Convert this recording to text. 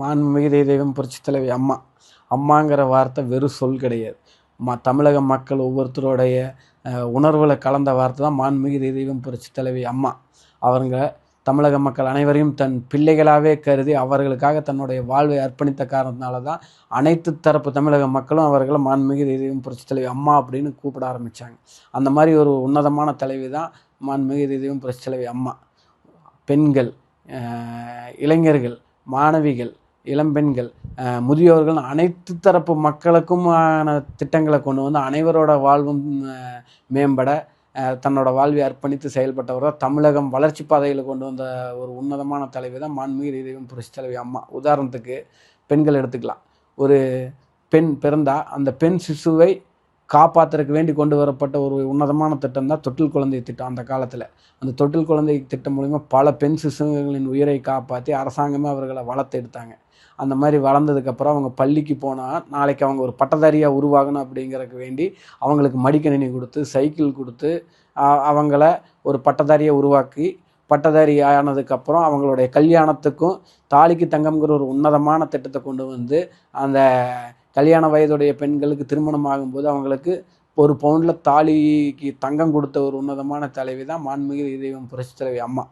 மாண்புமிகு தெய்வம் புரட்சி தலைவி அம்மா. அம்மாங்கிற வார்த்தை வெறும் சொல் கிடையாது. ம தமிழக மக்கள் ஒவ்வொருத்தருடைய உணர்வில் கலந்த வார்த்தை தான் மாண்புமிகு தெய்வம் புரட்சி தலைவி அம்மா. அவங்க தமிழக மக்கள் அனைவரையும் தன் பிள்ளைகளாகவே கருதி அவர்களுக்காக தன்னுடைய வாழ்வை அர்ப்பணித்த காரணத்தினால தான் அனைத்து தரப்பு தமிழக மக்களும் அவர்களை மாண்புமிகு தெய்வம் புரட்சி தலைவி அம்மா அப்படின்னு கூப்பிட ஆரம்பித்தாங்க அந்த மாதிரி ஒரு உன்னதமான தலைவி தான் மாண்புமிகு தெய்வம் புரட்சி தலைவி அம்மா. பெண்கள் இளைஞர்கள் மாணவிகள் இளம்பெண்கள் முதியோர்கள் அனைத்து தரப்பு மக்களுக்குமான திட்டங்களை கொண்டு வந்து அனைவரோட வாழ்வும் மேம்பட தன்னோட வாழ்வை அர்ப்பணித்து செயல்பட்டவர் தான் தமிழகம் வளர்ச்சி பாதையில் கொண்டு வந்த ஒரு உன்னதமான தலைவி தான் மாண்புமிகு தெய்வம் புரட்சி தலைவி அம்மா. உதாரணத்துக்கு பெண்கள் எடுத்துக்கலாம். ஒரு பெண் பிறந்தா அந்த பெண் சிசுவை காப்பாற்றுறதுக்கு வேண்டி கொண்டு வரப்பட்ட ஒரு உன்னதமான திட்டம் தான் தொட்டில் குழந்தை திட்டம் அந்த காலத்தில். அந்த தொட்டில் குழந்தை திட்டம் மூலிமா பல பெண் சிசுகளின் உயிரை காப்பாற்றி அரசாங்கமே அவர்களை வளர்த்து எடுத்தாங்க. அந்த மாதிரி வளர்ந்ததுக்கப்புறம் அவங்க பள்ளிக்கு போனால் நாளைக்கு அவங்க ஒரு பட்டதாரியாக உருவாகணும் அப்படிங்கிறதுக்கு வேண்டி அவங்களுக்கு மடிக்கணினி கொடுத்து சைக்கிள் கொடுத்து அவங்கள ஒரு பட்டதாரியை உருவாக்கி பட்டதாரி ஆனதுக்கப்புறம் அவங்களுடைய கல்யாணத்துக்கும் தாலிக்கு தங்கம்ங்கிற ஒரு உன்னதமான திட்டத்தை கொண்டு வந்து அந்த கல்யாண வயதுடைய பெண்களுக்கு திருமணம் ஆகும்போது அவங்களுக்கு ஒரு பவுண்டில் தாலிக்கு தங்கம் கொடுத்த ஒரு உன்னதமான தலைவி தான் மாண்புமிகு தெய்வம் புரட்சி தலைவி அம்மா.